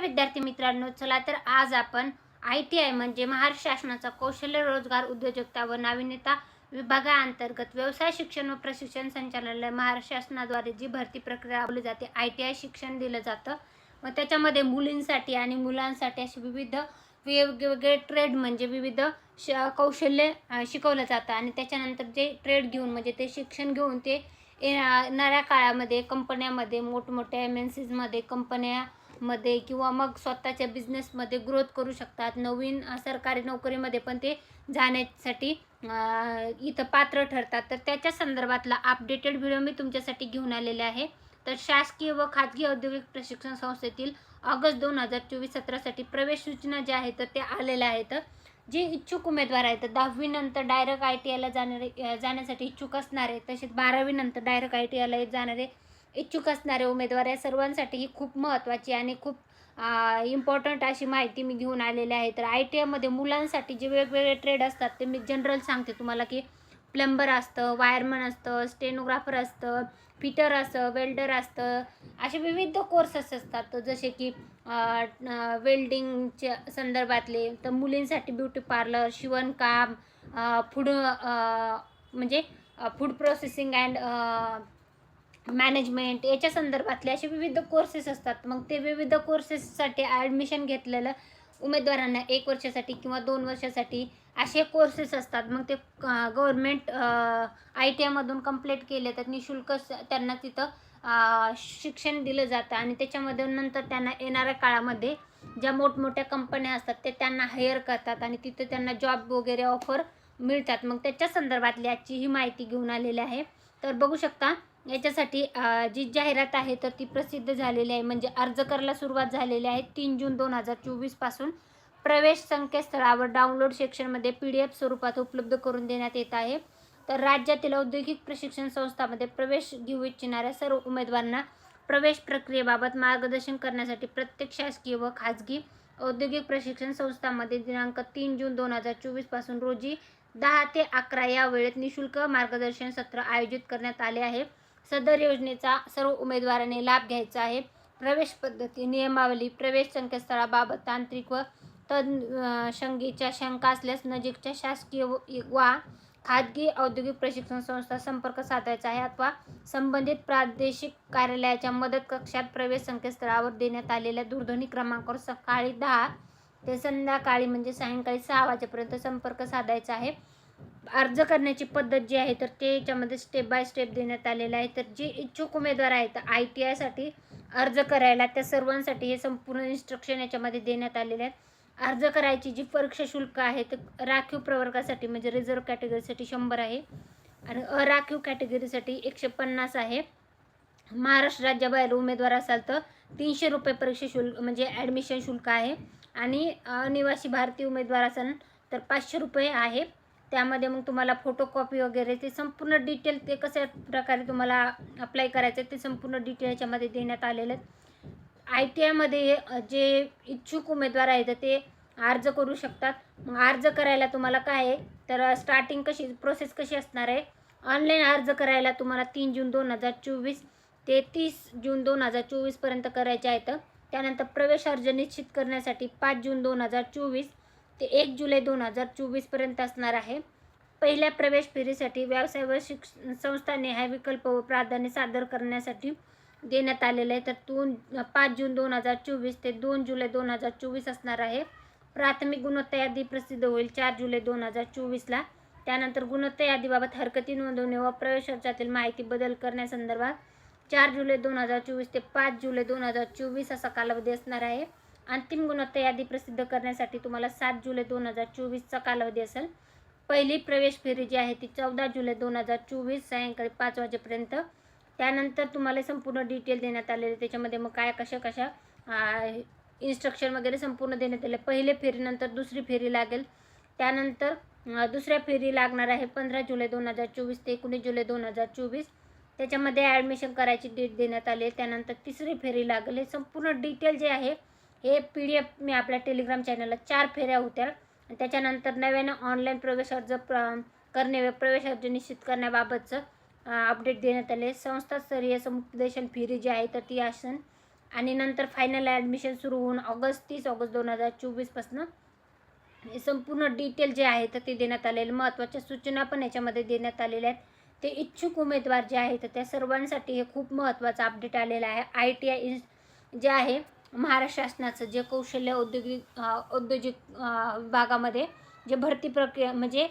विद्यार्थी मित्रांनो चला तर आज आपण आय टी आय म्हणजे महाराष्ट्र शासनाचा कौशल्य रोजगार उद्योजकता व नाविन्यता विभागाअंतर्गत व्यवसाय शिक्षण व प्रशिक्षण संचालनालय महाराष्ट्र शासनाद्वारे जी भरती प्रक्रिया राबवली जाते आय टी आय शिक्षण दिलं जातं. व त्याच्यामध्ये मुलींसाठी आणि मुलांसाठी असे विविध वेगवेगळे ट्रेड म्हणजे विविध श कौशल्य शिकवलं जातं आणि त्याच्यानंतर जे ट्रेड घेऊन म्हणजे ते शिक्षण घेऊन ते येणाऱ्या काळामध्ये कंपन्यामध्ये मोठमोठ्या एम एन सीजमध्ये मध्ये किंवा मग स्वतःच्या बिझनेसमध्ये ग्रोथ करू शकतात. नवीन सरकारी नोकरीमध्ये पण ते जाण्यासाठी इथं पात्र ठरतात. तर त्याच्या संदर्भातला अपडेटेड व्हिडिओ मी तुमच्यासाठी घेऊन आलेले आहे. तर शासकीय व खाजगी औद्योगिक प्रशिक्षण संस्थेतील ऑगस्ट दोन हजार चोवीस सतरासाठी प्रवेश सूचना ज्या आहेत तर त्या आलेल्या आहेत. जे इच्छुक उमेदवार आहेत दहावीनंतर डायरेक्ट आय टी आयला जाणारे जाण्यासाठी इच्छुक असणारे तसेच बारावीनंतर डायरेक्ट आय टी आयला जाणारे इच्छुक असणारे उमेदवार या सर्वांसाठी ही खूप महत्त्वाची आणि खूप इम्पॉर्टंट अशी माहिती मी घेऊन आलेली आहे. तर आय टी आयमध्ये मुलांसाठी जे वेगवेगळे ट्रेड असतात ते मी जनरल सांगते तुम्हाला की प्लंबर असतं वायरमन असतं स्टेनोग्राफर असतं फिटर असतं वेल्डर असतं असे विविध कोर्सेस असतात. जसे की वेल्डिंगच्या संदर्भातले तर मुलींसाठी ब्युटी पार्लर शिवणकाम फूड म्हणजे फूड प्रोसेसिंग अँड मॅनेजमेंट याच्या संदर्भातले असे विविध कोर्सेस असतात. मग ते विविध कोर्सेससाठी ॲडमिशन घेतलेलं उमेदवारांना एक वर्षासाठी किंवा दोन वर्षासाठी असे कोर्सेस असतात. मग ते गव्हर्मेंट आय टी आयमधून कंप्लीट केले तर निशुल्क स- त्यांना तिथं शिक्षण दिलं जातं. आणि त्याच्यामध्ये नंतर त्यांना येणाऱ्या काळामध्ये ज्या मोठमोठ्या कंपन्या असतात ते त्यांना हायर करतात आणि तिथे त्यांना जॉब वगैरे ऑफर मिळतात. मग त्याच्या संदर्भातली आजची ही माहिती घेऊन आलेली आहे. तर बघू शकता याच्यासाठी जी जाहिरात आहे तर ती प्रसिद्ध झालेली आहे. म्हणजे अर्ज करायला सुरुवात झालेली आहे तीन जून दोन हजार चोवीसपासून प्रवेश संकेतस्थळावर डाउनलोड सेक्शनमध्ये पी डी एफ स्वरूपात उपलब्ध करून देण्यात येत आहे. तर राज्यातील औद्योगिक प्रशिक्षण संस्थामध्ये प्रवेश घेऊ इच्छिणाऱ्या सर्व उमेदवारांना प्रवेश प्रक्रियेबाबत मार्गदर्शन करण्यासाठी प्रत्येक शासकीय व खाजगी औद्योगिक प्रशिक्षण संस्थांमध्ये दिनांक तीन जून दोन हजार चोवीसपासून रोजी दहा ते अकरा या वेळेत निशुल्क मार्गदर्शन सत्र आयोजित करण्यात आले आहे. सदर योजनेचा सर्व उमेदवारांनी लाभ घ्यायचा आहे. प्रवेश पद्धती नियमावली प्रवेश संकेतस्थळाबाबत तांत्रिक व तन शंगीच्या शंका असल्यास नजीकच्या शासकीय वा खाजगी औद्योगिक प्रशिक्षण संस्था संपर्क साधायचा आहे अथवा संबंधित प्रादेशिक कार्यालयाच्या मदत कक्षात प्रवेश संकेतस्थळावर देण्यात आलेल्या दूरध्वनी क्रमांकावर सकाळी दहा ते संध्याकाळी म्हणजे सायंकाळी सहा वाजेपर्यंत संपर्क साधायचा आहे. अर्ज करण्याची पद्धत जी आहे तर ते याच्यामध्ये स्टेप बाय स्टेप देण्यात आलेलं आहे. तर जे इच्छुक उमेदवार आहेत आय टी आयसाठी अर्ज करायला त्या सर्वांसाठी हे संपूर्ण इन्स्ट्रक्शन याच्यामध्ये देण्यात आलेले आहेत. अर्ज करायची जी परीक्षा शुल्क आहे ते राखीव प्रवर्गासाठी म्हणजे रिझर्व कॅटेगरीसाठी शंभर आहे. आणि अराखीव कॅटेगरीसाठी एकशे पन्नास आहे. महाराष्ट्र राज्याबाहेर उमेदवार असाल तर तीनशे रुपये परीक्षा शुल्क म्हणजे ॲडमिशन शुल्क आहे. आणि अनिवासी भारतीय उमेदवार असाल तर पाचशे रुपये आहे. त्यामध्ये मग तुम्हाला फोटोकॉपी वगैरे ते संपूर्ण डिटेल ते कशा प्रकारे तुम्हाला अप्लाय करायचं आहे ते संपूर्ण डिटेल याच्यामध्ये देण्यात आलेलं आहेत आय टी आयमध्ये जे इच्छुक उमेदवार आहेत ते अर्ज करू शकतात. मग अर्ज करायला तुम्हाला काय आहे? तर स्टार्टिंग कशी प्रोसेस कशी असणार आहे? ऑनलाईन अर्ज करायला तुम्हाला तीन जून दोन हजार चोवीस ते तीस जून दोन हजार चोवीसपर्यंत करायचे आहेत. त्यानंतर प्रवेश अर्ज निश्चित करण्यासाठी पाच जून दोन हजार चोवीस ते एक जुलै दोन हजार चोवीसपर्यंत असणार आहे. पहिल्या प्रवेश फेरीसाठी व्यवसाय व शिक्ष संस्थांनी हा विकल्प व प्राधान्य सादर करण्यासाठी देण्यात आलेलं आहे. तर दोन पाच जून दोन हजार चोवीस ते दोन जुलै दोन हजार चोवीस असणार आहे. प्राथमिक गुणवत्ता यादी प्रसिद्ध होईल चार जुलै दोन हजार चोवीसला. त्यानंतर गुणवत्ता यादीबाबत हरकती नोंदवणे व प्रवेश अर्जातील माहिती बदल करण्यासंदर्भात चार जुलै दोन हजार चोवीस ते पाच जुलै दोन हजार चोवीस असा कालावधी असणार आहे. अंतिम गुणवत्ता यादी प्रसिद्ध करण्यासाठी तुम्हाला सात जुलै दोन हजार चोवीसचा कालावधी असेल. पहिली प्रवेश फेरी जी आहे ती चौदा जुलै दोन हजार चोवीस सायंकाळी पाच वाजेपर्यंत. त्यानंतर तुम्हाला संपूर्ण डिटेल देण्यात आलेले त्याच्यामध्ये मग काय कशा कशा इन्स्ट्रक्शन वगैरे संपूर्ण देण्यात आले पहिले फेरीनंतर दुसरी फेरी लागेल. त्यानंतर दुसऱ्या फेरी लागणार आहे पंधरा जुलै दोन हजार चोवीस ते एकोणीस जुलै दोन हजार चोवीस. त्याच्यामध्ये ॲडमिशन करायची डेट देण्यात आली आहे. त्यानंतर तिसरी फेरी लागेल. हे संपूर्ण डिटेल जे आहे हे पी डी एफ मी आपल्या टेलिग्राम चॅनलला चार फेऱ्या होत्या. आणि त्याच्यानंतर नव्यानं ऑनलाईन प्रवेश अर्ज प्र करणे प्रवेश अर्ज निश्चित करण्याबाबतचं अपडेट देण्यात आले. संस्थास्तरीय समुपदेशन फेरी जी आहे तर ती असेल आणि नंतर फायनल ॲडमिशन सुरू होऊन ऑगस्ट तीस ऑगस्ट दोन हजार चोवीसपासून संपूर्ण डिटेल जे आहे तर ते देण्यात आलेले. महत्त्वाच्या सूचना पण याच्यामध्ये देण्यात आलेल्या आहेत. ते इच्छुक उमेदवार जे आहेत तर त्या सर्वांसाठी हे खूप महत्त्वाचं अपडेट आलेलं आहे. आय टी आय जे आहे महाराष्ट्र शासनाचं जे कौशल्य औद्योगिक औद्योगिक विभागामध्ये जे भरती प्रक्रिया म्हणजे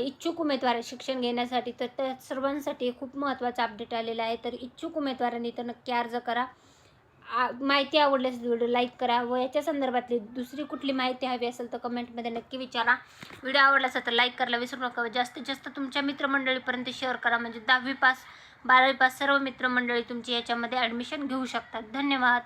इच्छुक उमेदवार शिक्षण घेण्यासाठी तर त्या सर्वांसाठी खूप महत्त्वाचा अपडेट आलेला आहे. तर इच्छुक उमेदवारांनी तर नक्की अर्ज करा. आ- माहिती आवडल्यास व्हिडिओ लाईक करा व याच्या संदर्भातली दुसरी कुठली माहिती हवी असेल तर कमेंटमध्ये नक्की विचारा. व्हिडिओ आवडला असेल तर लाईक करायला विसरू नका जास्तीत जास्त तुमच्या मित्रमंडळीपर्यंत शेअर करा. म्हणजे दहावी पास बारावी पास सर्व मित्रमंडळी तुमची याच्यामध्ये ॲडमिशन घेऊ शकतात. धन्यवाद.